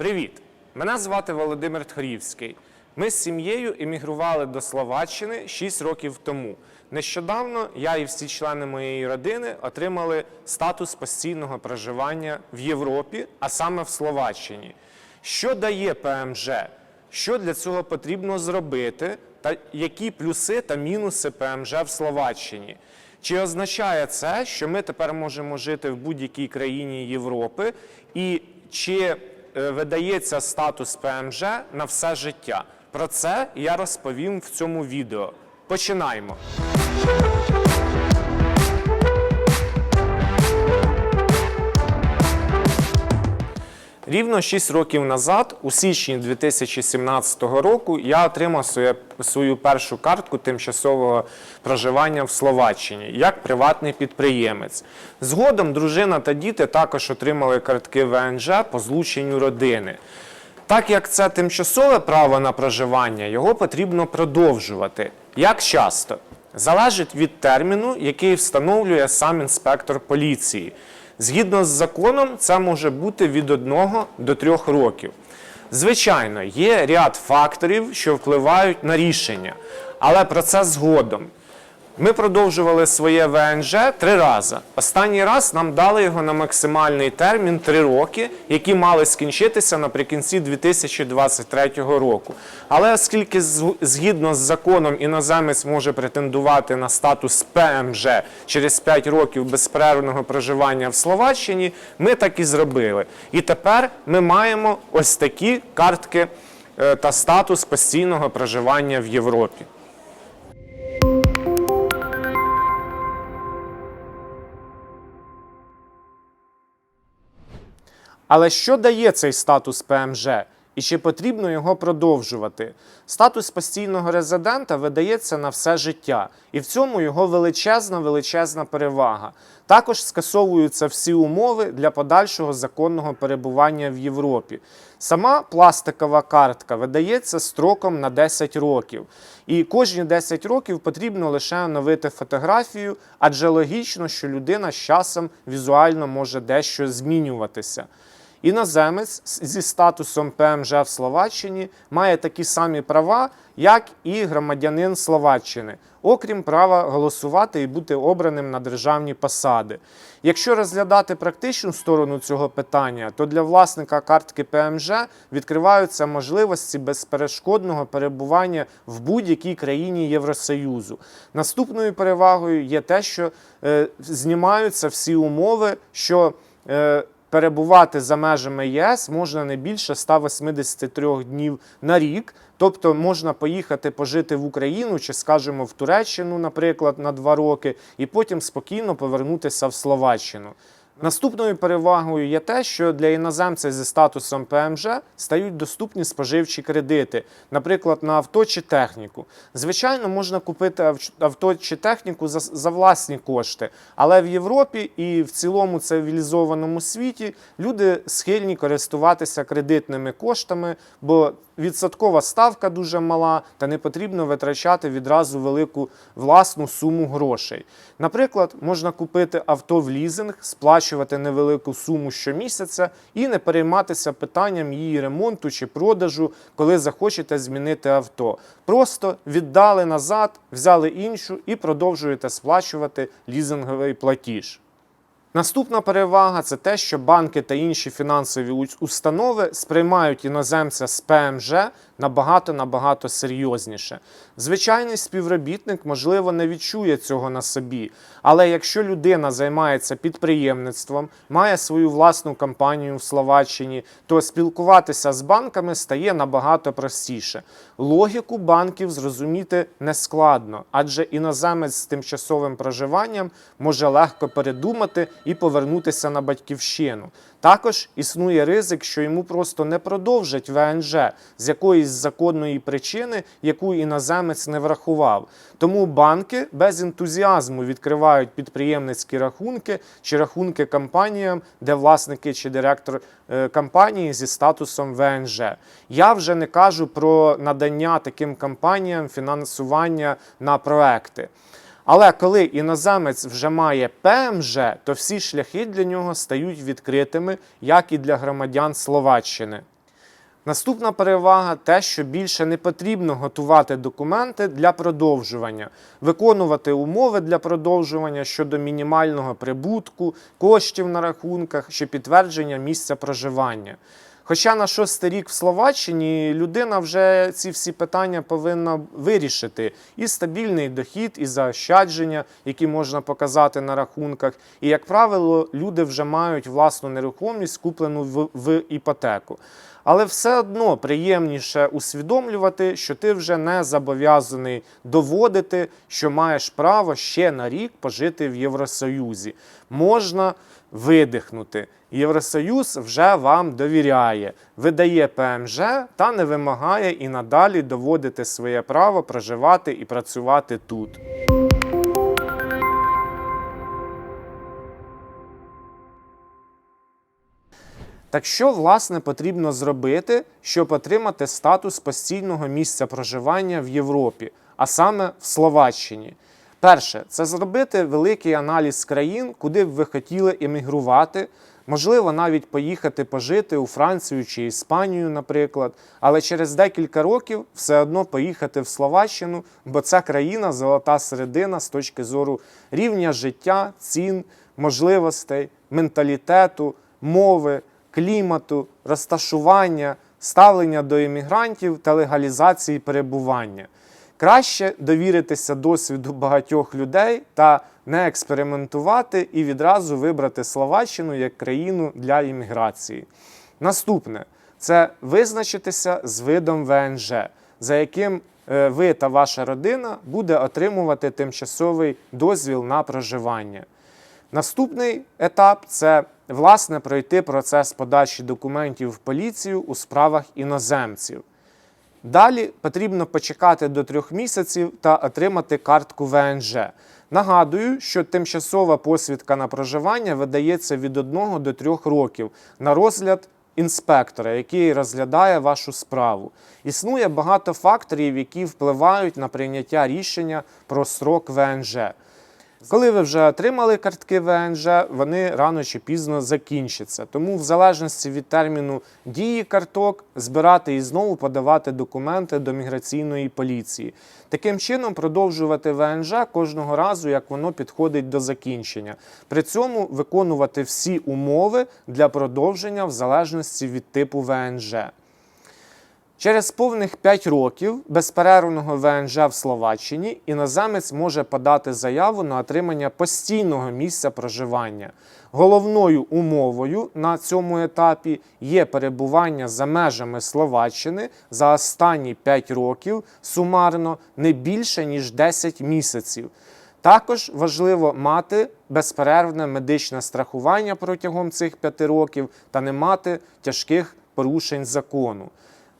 Привіт! Мене звати Володимир Тхорівський. Ми з сім'єю емігрували до Словаччини 6 років тому. Нещодавно я і всі члени моєї родини отримали статус постійного проживання в Європі, а саме в Словаччині. Що дає ПМЖ? Що для цього потрібно зробити, та які плюси та мінуси ПМЖ в Словаччині? Чи означає це, що ми тепер можемо жити в будь-якій країні Європи, і чи видається статус ПМЖ на все життя? Про це я розповім в цьому відео. Починаємо. Рівно 6 років назад, у січні 2017 року, я отримав своє, свою першу картку тимчасового проживання в Словаччині як приватний підприємець. Згодом дружина та діти також отримали картки ВНЖ по злученню родини. Так як це тимчасове право на проживання, його потрібно продовжувати. Як часто? Залежить від терміну, який встановлює сам інспектор поліції. Згідно з законом, це може бути від 1 до 3 років. Звичайно, є ряд факторів, що впливають на рішення, але про це згодом. Ми продовжували своє ВНЖ три рази. Останній раз нам дали його на максимальний термін три роки, які мали скінчитися наприкінці 2023 року. Але оскільки згідно з законом іноземець може претендувати на статус ПМЖ через 5 років безперервного проживання в Словаччині, ми так і зробили. І тепер ми маємо ось такі картки е, та статус постійного проживання в Європі. Але що дає цей статус ПМЖ? І чи потрібно його продовжувати? Статус постійного резидента видається на все життя, і в цьому його величезна величезна перевага. Також скасовуються всі умови для подальшого законного перебування в Європі. Сама пластикова картка видається строком на 10 років. І кожні 10 років потрібно лише оновити фотографію, адже логічно, що людина з часом візуально може дещо змінюватися. Іноземець зі статусом ПМЖ в Словаччині має такі самі права, як і громадянин Словаччини, окрім права голосувати і бути обраним на державні посади. Якщо розглядати практичну сторону цього питання, то для власника картки ПМЖ відкриваються можливості безперешкодного перебування в будь-якій країні Євросоюзу. Наступною перевагою є те, що е, знімаються всі умови, що е, перебувати за межами ЄС можна не більше 183 днів на рік. Тобто можна поїхати пожити в Україну чи, скажімо, в Туреччину, наприклад, на два роки, і потім спокійно повернутися в Словаччину. Наступною перевагою є те, що для іноземця зі статусом ПМЖ стають доступні споживчі кредити, наприклад, на авто чи техніку. Звичайно, можна купити авто чи техніку за, за власні кошти, але в Європі і в цілому цивілізованому світі люди схильні користуватися кредитними коштами, бо відсоткова ставка дуже мала, та не потрібно витрачати відразу велику власну суму грошей. Наприклад, можна купити авто в лізинг, сплачувати невелику суму щомісяця і не перейматися питанням її ремонту чи продажу, коли захочете змінити авто. Просто віддали назад, взяли іншу і продовжуєте сплачувати лізинговий платіж. Наступна перевага це те, що банки та інші фінансові установи сприймають іноземця з ПМЖ набагато набагато серйозніше. Звичайний співробітник, можливо, не відчує цього на собі, але якщо людина займається підприємництвом, має свою власну компанію в Словаччині, то спілкуватися з банками стає набагато простіше. Логіку банків зрозуміти нескладно, адже іноземець з тимчасовим проживанням може легко передумати і повернутися на батьківщину. Також існує ризик, що йому просто не продовжать ВНЖ з якоїсь законної причини, яку іноземець не врахував. Тому банки без ентузіазму відкривають підприємницькі рахунки чи рахунки компаніям, де власники чи директор е, компанії зі статусом ВНЖ. Я вже не кажу про надання таким компаніям фінансування на проекти. Але коли іноземець вже має ПМЖ, то всі шляхи для нього стають відкритими, як і для громадян Словаччини. Наступна перевага те, що більше не потрібно готувати документи для продовжування, виконувати умови для продовжування щодо мінімального прибутку, коштів на рахунках чи підтвердження місця проживання. Хоча на шостий рік в Словаччині людина вже ці всі питання повинна вирішити: і стабільний дохід, і заощадження, які можна показати на рахунках. І, як правило, люди вже мають власну нерухомість, куплену в, в іпотеку. Але все одно приємніше усвідомлювати, що ти вже не зобов'язаний доводити, що маєш право ще на рік пожити в Євросоюзі. Можна видихнути. Євросоюз вже вам довіряє, видає ПМЖ та не вимагає і надалі доводити своє право проживати і працювати тут. Так що, власне, потрібно зробити, щоб отримати статус постійного місця проживання в Європі, а саме в Словаччині? Перше, це зробити великий аналіз країн, куди б ви хотіли емігрувати. Можливо, навіть поїхати пожити у Францію чи Іспанію, наприклад, але через декілька років все одно поїхати в Словаччину, бо ця країна золота середина з точки зору рівня життя, цін, можливостей, менталітету, мови, клімату, розташування, ставлення до іммігрантів та легалізації перебування. Краще довіритися досвіду багатьох людей та не експериментувати і відразу вибрати Словаччину як країну для імміграції. Наступне це визначитися з видом ВНЖ, за яким е, ви та ваша родина буде отримувати тимчасовий дозвіл на проживання. Наступний етап це власне пройти процес подачі документів в поліцію у справах іноземців. Далі потрібно почекати до трьох місяців та отримати картку ВНЖ. Нагадую, що тимчасова посвідка на проживання видається від 1 до 3 років на розгляд інспектора, який розглядає вашу справу. Існує багато факторів, які впливають на прийняття рішення про строк ВНЖ. Коли ви вже отримали картки ВНЖ, вони рано чи пізно закінчаться. Тому, в залежності від терміну дії карток, збирати і знову подавати документи до міграційної поліції. Таким чином, продовжувати ВНЖ кожного разу, як воно підходить до закінчення. При цьому виконувати всі умови для продовження в залежності від типу ВНЖ. Через повних 5 років безперервного ВНЖ в Словаччині іноземець може подати заяву на отримання постійного місця проживання. Головною умовою на цьому етапі є перебування за межами Словаччини за останні 5 років сумарно не більше ніж 10 місяців. Також важливо мати безперервне медичне страхування протягом цих 5 років та не мати тяжких порушень закону.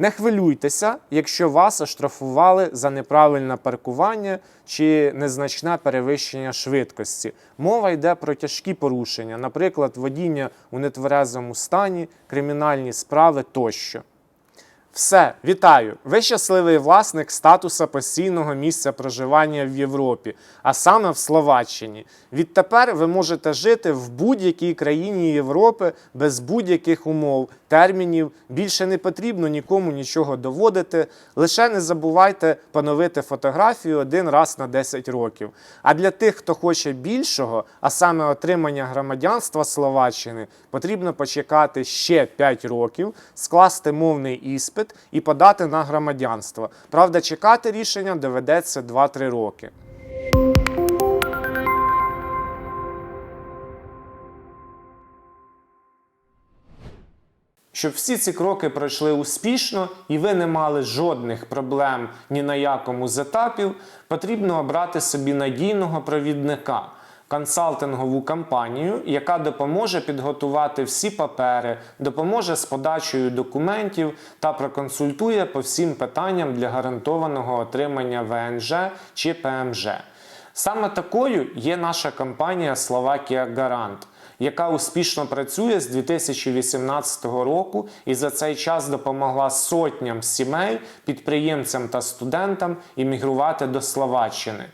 Не хвилюйтеся, якщо вас оштрафували за неправильне паркування чи незначне перевищення швидкості. Мова йде про тяжкі порушення, наприклад, водіння у нетверезому стані, кримінальні справи тощо. Все, вітаю! Ви щасливий власник статуса постійного місця проживання в Європі, а саме в Словаччині. Відтепер ви можете жити в будь-якій країні Європи без будь-яких умов, термінів. Більше не потрібно нікому нічого доводити. Лише не забувайте поновити фотографію один раз на 10 років. А для тих, хто хоче більшого, а саме отримання громадянства Словаччини, потрібно почекати ще 5 років, скласти мовний іспит і подати на громадянство. Правда, чекати рішення доведеться 2-3 роки. Щоб всі ці кроки пройшли успішно і ви не мали жодних проблем ні на якому з етапів, потрібно обрати собі надійного провідника, консалтингову компанію, яка допоможе підготувати всі папери, допоможе з подачею документів та проконсультує по всім питанням для гарантованого отримання ВНЖ чи ПМЖ. Саме такою є наша компанія Словакія Гарант яка успішно працює з 2018 року і за цей час допомогла сотням сімей, підприємцям та студентам іммігрувати до Словаччини.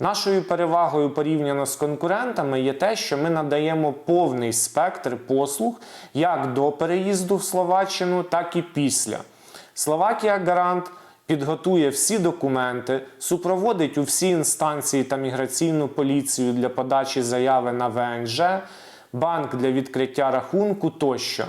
Нашою перевагою порівняно з конкурентами є те, що ми надаємо повний спектр послуг як до переїзду в Словаччину, так і після. Словакія Гарант підготує всі документи, супроводить у всі інстанції та міграційну поліцію для подачі заяви на ВНЖ, банк для відкриття рахунку тощо.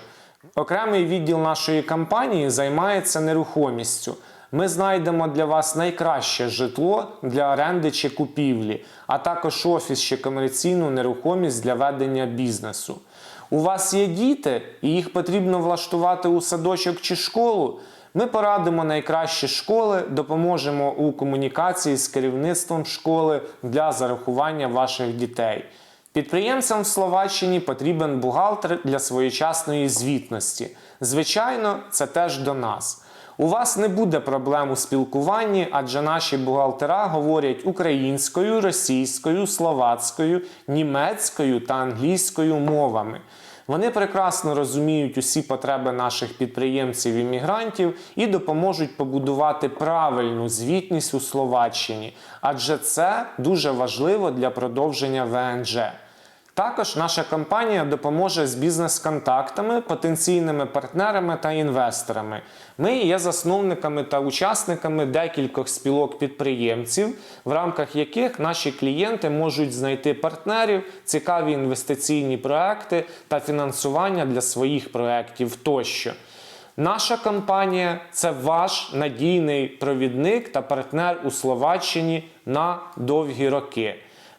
Окремий відділ нашої компанії займається нерухомістю. Ми знайдемо для вас найкраще житло для оренди чи купівлі, а також офіс чи комерційну нерухомість для ведення бізнесу. У вас є діти, і їх потрібно влаштувати у садочок чи школу. Ми порадимо найкращі школи, допоможемо у комунікації з керівництвом школи для зарахування ваших дітей. Підприємцям в Словаччині потрібен бухгалтер для своєчасної звітності. Звичайно, це теж до нас. У вас не буде проблем у спілкуванні, адже наші бухгалтера говорять українською, російською, словацькою, німецькою та англійською мовами. Вони прекрасно розуміють усі потреби наших підприємців-іммігрантів і допоможуть побудувати правильну звітність у Словаччині, адже це дуже важливо для продовження ВНЖ. Також наша компанія допоможе з бізнес-контактами, потенційними партнерами та інвесторами. Ми є засновниками та учасниками декількох спілок підприємців, в рамках яких наші клієнти можуть знайти партнерів, цікаві інвестиційні проекти та фінансування для своїх проєктів тощо. Наша компанія це ваш надійний провідник та партнер у Словаччині на довгі роки.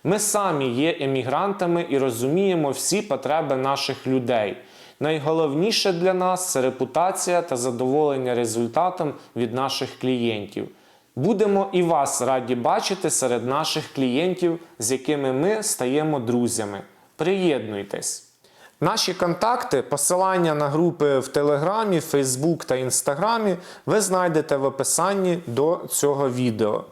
Ми самі є емігрантами і розуміємо всі потреби наших людей. Найголовніше для нас це репутація та задоволення результатом від наших клієнтів. Будемо і вас раді бачити серед наших клієнтів, з якими ми стаємо друзями. Приєднуйтесь! Наші контакти, посилання на групи в Телеграмі, Фейсбук та Інстаграмі ви знайдете в описанні до цього відео.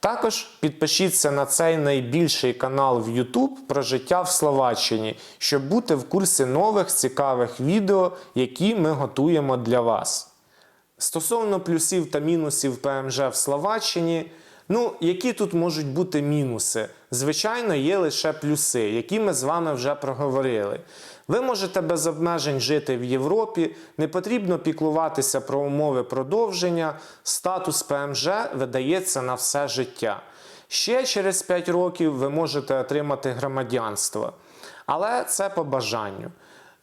Також підпишіться на цей найбільший канал в YouTube про життя в Словаччині, щоб бути в курсі нових цікавих відео, які ми готуємо для вас. Стосовно плюсів та мінусів ПМЖ в Словаччині, ну, які тут можуть бути мінуси? Звичайно, є лише плюси, які ми з вами вже проговорили. Ви можете без обмежень жити в Європі, не потрібно піклуватися про умови продовження, статус ПМЖ видається на все життя. Ще через 5 років ви можете отримати громадянство, але це по бажанню.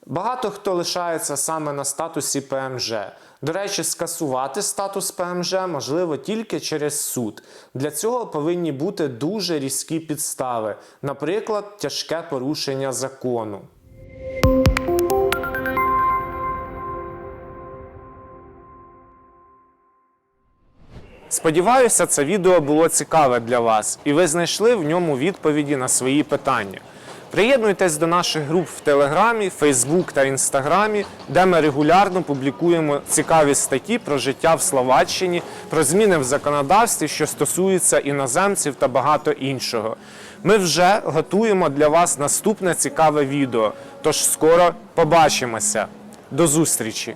Багато хто лишається саме на статусі ПМЖ. До речі, скасувати статус ПМЖ можливо тільки через суд. Для цього повинні бути дуже різкі підстави, наприклад, тяжке порушення закону. Сподіваюся, це відео було цікаве для вас, і ви знайшли в ньому відповіді на свої питання. Приєднуйтесь до наших груп в Телеграмі, Фейсбук та Інстаграмі, де ми регулярно публікуємо цікаві статті про життя в Словаччині, про зміни в законодавстві, що стосуються іноземців та багато іншого. Ми вже готуємо для вас наступне цікаве відео. Тож скоро побачимося. До зустрічі!